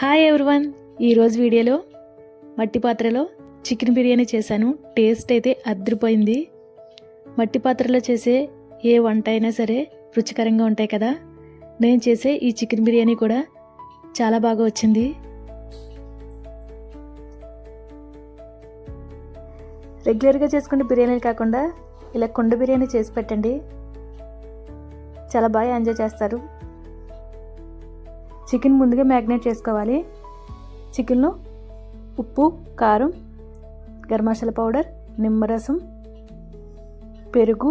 Hi everyone ఈరోజు వీడియోలో మట్టి పాత్రలో చికెన్ బిర్యానీ చేశాను. టేస్ట్ అయితే అద్రిపోయింది మట్టి పాత్రలో చేసే ఏ వంట అయినా సరే రుచికరంగా ఉంటాయి కదా. నేను చేసే ఈ చికెన్ బిర్యానీ కూడా చాలా బాగా వచ్చింది. రెగ్యులర్గా చేసుకునే బిర్యానీ కాకుండా ఇలా కుండ బిర్యానీ చేసి పెట్టండి. చాలా బాగా ఎంజాయ్ చేస్తారు. చికెన్ ముందుగా మ్యాగ్నేట్ చేసుకోవాలి. చికెన్లో ఉప్పు కారం గరం మసాలా పౌడర్ నిమ్మరసం పెరుగు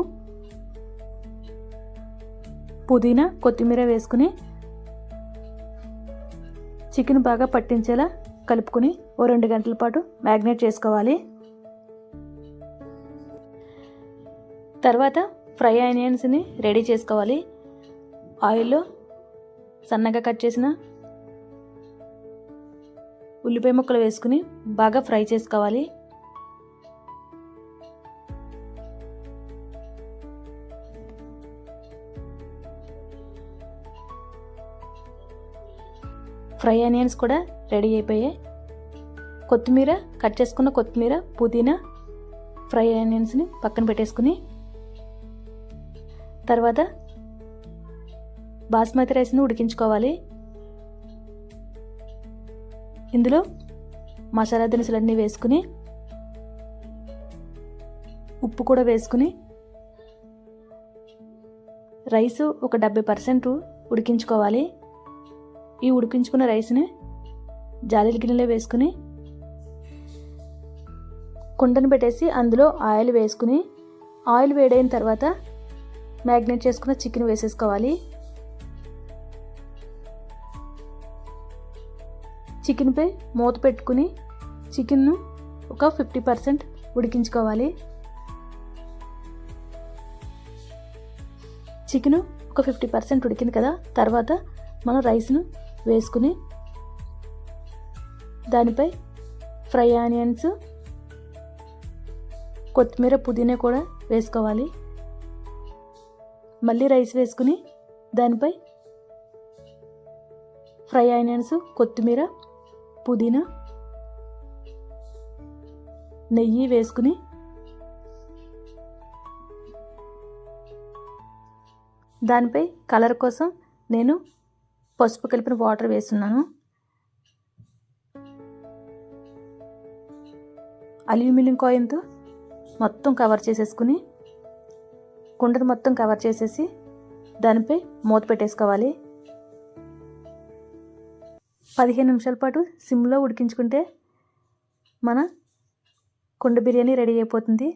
పుదీనా కొత్తిమీర వేసుకుని చికెన్ బాగా పట్టించేలా కలుపుకొని ఓ రెండు గంటల పాటు మ్యాగ్నేట్ చేసుకోవాలి. తర్వాత ఫ్రై ఆనియన్స్ని రెడీ చేసుకోవాలి. ఆయిల్లో సన్నగా కట్ చేసిన ఉల్లిపాయ ముక్కలు వేసుకుని బాగా ఫ్రై చేసుకోవాలి. ఫ్రై ఆనియన్స్ కూడా రెడీ అయిపోయాయి. కొత్తిమీర కట్ చేసుకున్న కొత్తిమీర పుదీనా ఫ్రై ఆనియన్స్ని పక్కన పెట్టేసుకుని తర్వాత బాస్మతి రైస్ని ఉడికించుకోవాలి. ఇందులో మసాలా దినుసులన్నీ వేసుకుని ఉప్పు కూడా వేసుకుని రైస్ ఒక డెబ్బై పర్సెంట్ ఉడికించుకోవాలి. ఈ ఉడికించుకున్న రైస్ని జాలీల గిన్నెలో వేసుకుని కుండను పెట్టేసి అందులో ఆయిల్ వేసుకుని ఆయిల్ వేడైన తర్వాత మ్యాగ్నేట్ చేసుకున్న చికెన్ వేసేసుకోవాలి. చికెన్పై మూత పెట్టుకుని చికెన్ను ఒక ఫిఫ్టీ పర్సెంట్ ఉడికించుకోవాలి. చికెన్ ఒక ఫిఫ్టీ పర్సెంట్ ఉడికింది కదా తర్వాత మనం రైస్ను వేసుకుని దానిపై ఫ్రై ఆనియన్స్ కొత్తిమీర పుదీనా కూడా వేసుకోవాలి. మళ్ళీ రైస్ వేసుకుని దానిపై ఫ్రై ఆనియన్స్ కొత్తిమీర పుదీనా నెయ్యి వేసుకుని దానిపై కలర్ కోసం నేను పసుపు కలిపిన వాటర్ వేస్తున్నాను. అల్యూమినియం కాయిన్తో మొత్తం కవర్ చేసేసుకుని కుండను మొత్తం కవర్ చేసేసి దానిపై మూత పెట్టేసుకోవాలి. పదిహేను నిమిషాల పాటు సిమ్లో ఉడికించుకుంటే మన కుండ బిర్యానీ రెడీ అయిపోతుంది.